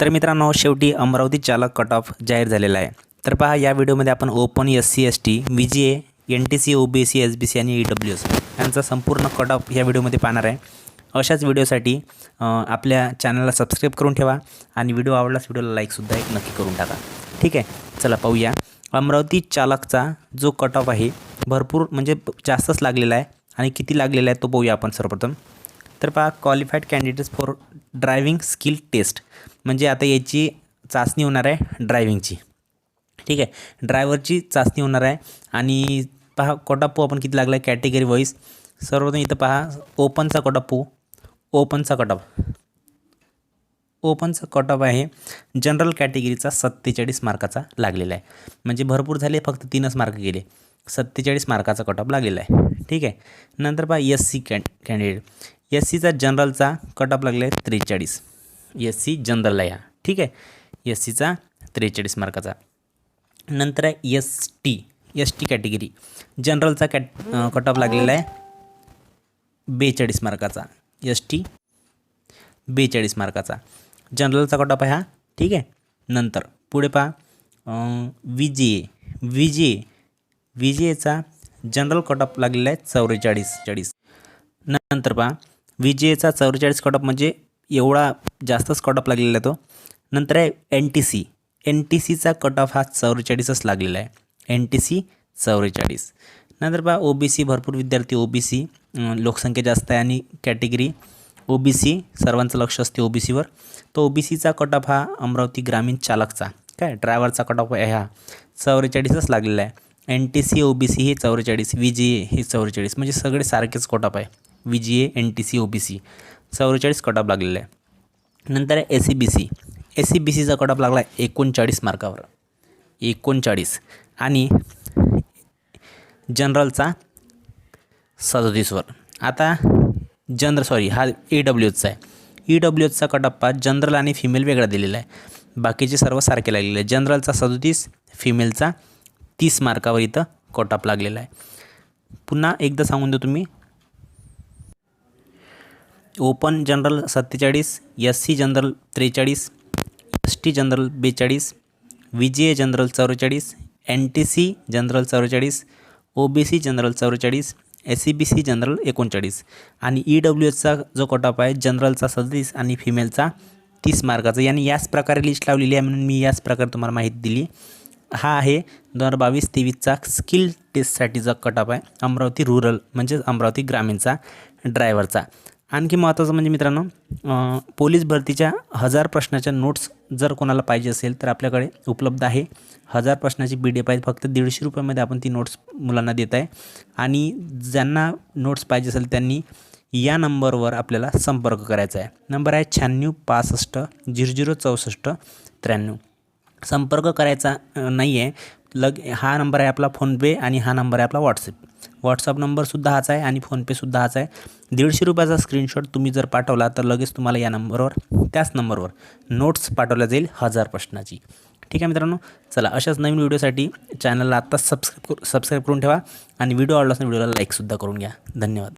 तर मित्रांनो शेवटी अमरावती चालक कट ऑफ जाहीर झालेला आहे. तर पहा या व्हिडिओमध्ये आपण open S C S T V G A N T C O B C S B C आणि ई डब्ल्यू एस यांचा संपूर्ण कट ऑफ या व्हिडिओमध्ये पाहणार आहे. अशाच व्हिडिओसाठी आपल्या चॅनलला सबस्क्राईब करून ठेवा आणि व्हिडिओ आवडलाच व्हिडिओला लाईकसुद्धा एक नक्की करून टाका. ठीक आहे? चला पाहूया. अमरावती चालकचा जो कट ऑफ आहे भरपूर म्हणजे जास्तच लागलेला आहे आणि किती लागलेला आहे तो पाहूया आपण सर्वप्रथम. तर पहा qualified candidates for driving skill test. म्हणजे आता याची चाचणी होणार आहे ड्रायव्हिंगची. ठीक आहे? ड्रायव्हरची चाचणी होणार आहे. आणि पहा कोटापू आपण किती लागला आहे कॅटेगरी वाईज. सर्वप्रथम इथं पहा ओपनचा कोटापू ओपनचा कटअप ओपनचा कटअप आहे. जनरल कॅटेगरीचा सत्तेचाळीस मार्काचा लागलेला आहे. म्हणजे भरपूर झाले फक्त तीनच मार्क गेले. सत्तेचाळीस मार्काचा कटअप लागलेला आहे. ठीक आहे? नंतर पहा S C can candidate. S सीचा जनरलचा कटअप लागला आहे त्रेचाळीस. एस सी जनरलला या. ठीक आहे? एस सीचा त्रेचाळीस मार्काचा. नंतर आहे S T. S T category. जनरलचा cat cutoff लागलेला आहे बेचाळीस मार्काचा. एस टी बेचाळीस मार्काचा. जनरलचा कटअप आहे हा. ठीक आहे? नंतर पुढे पहा. V G A V G A V G एचा जनरल कटअप लागलेला आहे चौवेचाळीस चाळीस. नंतर पहा. व्ही जी एचा चौवेचाळीस कटअप म्हणजे एवढा जास्तच कटअप लागलेला आहे तो. नंतर आहे N T C N T सीचा कटअप हा चौवेचाळीसच लागलेला आहे. एन टी सी चौवेचाळीस. नंतर पहा ओ बी सी भरपूर विद्यार्थी ओ बी सी लोकसंख्या जास्त आहे आणि कॅटेगरी ओ बी सी सर्वांचं लक्ष असते ओ बी सीवर तो ओ बी सीचा कटअप हा अमरावती ग्रामीण चालकचा. काय? ड्रायव्हरचा कटअप आहे हा. चौवेचाळीसच लागलेला आहे. N T C O B C हे चौवेचाळीस. व्ही जी ए हे चौवेचाळीस. म्हणजे सगळे सारखेच कटअप आहे. V G A N T C O B C. चौवेचाळीस कटअप लागलेला आहे. नंतर आहे A C B C. A C B सीचा कटअप लागला आहे एकोणचाळीस मार्कावर. एकोणचाळीस. आणि जनरलचा सदतीसवर. आता जनरल सॉरी हा ई डब्ल्यू एचचा आहे. ई डब्ल्यू एचचा कटप्पा जनरल आणि फिमेल वेगळा दिलेला आहे. बाकीचे सर्व सारखे लागलेले आहे जनरलचा सदतीस फिमेलचा तीस मार्कावर इथं कटअप लागलेला आहे. पुन्हा एकदा सांगून देतो तुम्ही ओपन जनरल सत्तेचाळीस एस सी जनरल त्रेचाळीस एस टी जनरल बेचाळीस व्ही जी ए जनरल चौवेचाळीस एन टी सी जनरल चौवेचाळीस ओ बी सी जनरल चौवेचाळीस S C B C general एकोणचाळीस आणि ई डब्ल्यू एसचा जो कटअप आहे जनरलचा सदतीस आणि फिमेलचा तीस मार्काचा. याने याच प्रकारे लिस्ट लावलेली आहे म्हणून मी याच प्रकारे तुम्हाला माहिती दिली. हा आहे दोन हजार बावीस तेवीसचा स्किल टेस्टसाठीचा कटअप आहे अमरावती रुरल म्हणजेच अमरावती ग्रामीणचा ड्रायव्हरचा आणखी महत्त्वाचं म्हणजे मित्रांनो पोलीस भरतीच्या हजार प्रश्नाच्या नोट्स जर कोणाला पाहिजे असेल तर आपल्याकडे उपलब्ध आहे. हजार प्रश्नाची बी डी एफ आहे फक्त दीडशे रुपयामध्ये आपण ती नोट्स मुलांना देत आहे. आणि ज्यांना नोट्स पाहिजे असेल त्यांनी या नंबरवर आपल्याला संपर्क करायचा आहे. नंबर आहे शहाण्णव पासष्ट झिरो झिरो चौसष्ट त्र्याण्णव. संपर्क करायचा नाही आहे लग हा नंबर आहे आपला फोनपे आणि हा नंबर आहे आपला व्हॉट्सअप. व्हॉट्सअप नंबरसुद्धा हाच आहे आणि फोनपेसुद्धा हाच आहे. दीडशे रुपयाचा स्क्रीनशॉट तुम्ही जर पाठवला तर लगेच तुम्हाला या नंबरवर त्याच नंबरवर नोट्स पाठवल्या जाईल हजार प्रश्नाची. ठीक आहे मित्रांनो? चला अशाच नवीन व्हिडिओसाठी चॅनलला आत्ताच सबस्क्राईब करू सबस्क्राईब करून ठेवा आणि व्हिडिओ आवडला असेल व्हिडिओला लाईकसुद्धा करून घ्या. धन्यवाद.